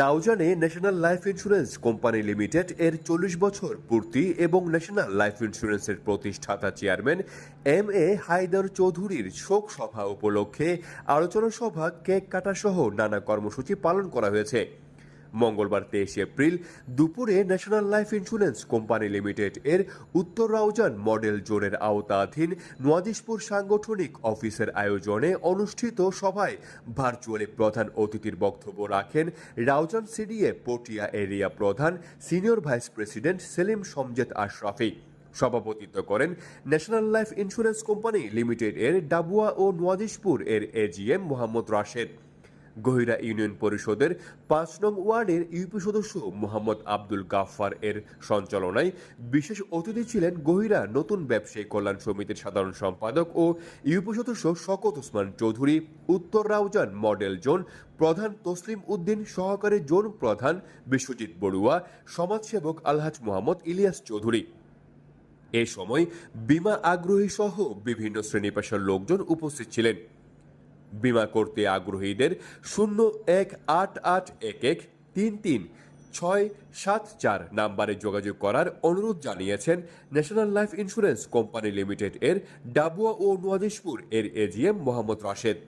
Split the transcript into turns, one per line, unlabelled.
রাউজানে national life insurance company limited এর চল্লিশ বছর পূর্তি এবং ন্যাশনাল লাইফ ইন্স্যুরেন্সের প্রতিষ্ঠাতা চেয়ারম্যান এম এ হায়দার চৌধুরীর শোক সভা উপলক্ষে আলোচনা সভা কেক কাটা সহ নানা কর্মসূচি পালন করা হয়েছে মঙ্গলবার তেইশে এপ্রিল দুপুরে national life insurance company limited এর উত্তর রাউজান মডেল জোনের আওতাধীন নোয়াদিসপুর সাংগঠনিক অফিসের আয়োজনে অনুষ্ঠিত সভায় ভার্চুয়ালি প্রধান অতিথির বক্তব্য রাখেন রাউজান সিডিএ পটিয়া এরিয়া প্রধান senior vice president Selim Samjed Ashrafi সভাপতিত্ব করেন national life insurance company limited এর ডাবুয়া ও নোয়াদিসপুর এর এজিএম মোহাম্মদ রাশেদ গহিরা ইউনিয়ন পরিষদের পাঁচ নং ওয়ার্ডের ইউপি সদস্য মোহাম্মদ আব্দুল গাফার এর সঞ্চালনায় বিশেষ অতিথি ছিলেন গহিরা নতুন ব্যবসায়ী কল্যাণ সমিতির সাধারণ সম্পাদক ও ইউপি সদস্য শকত ওসমান চৌধুরী উত্তর রাউজান মডেল জোন প্রধান তসলিম উদ্দিন সহকারী জোন প্রধান বিশ্বজিৎ বড়ুয়া সমাজসেবক আলহাজ মোহাম্মদ ইলিয়াস চৌধুরী এ সময় বিমা আগ্রহী সহ বিভিন্ন শ্রেণী পেশার লোকজন উপস্থিত ছিলেন বিমা করতে আগ্রহীদের শূন্য এক আট আট এক এক তিন তিন ছয় সাত চার নাম্বারে যোগাযোগ করার অনুরোধ জানিয়েছেন national life insurance company limited এর ডাবুয়া ও নোয়াদিসপুর এর এজিএম মোহাম্মদ রাশেদ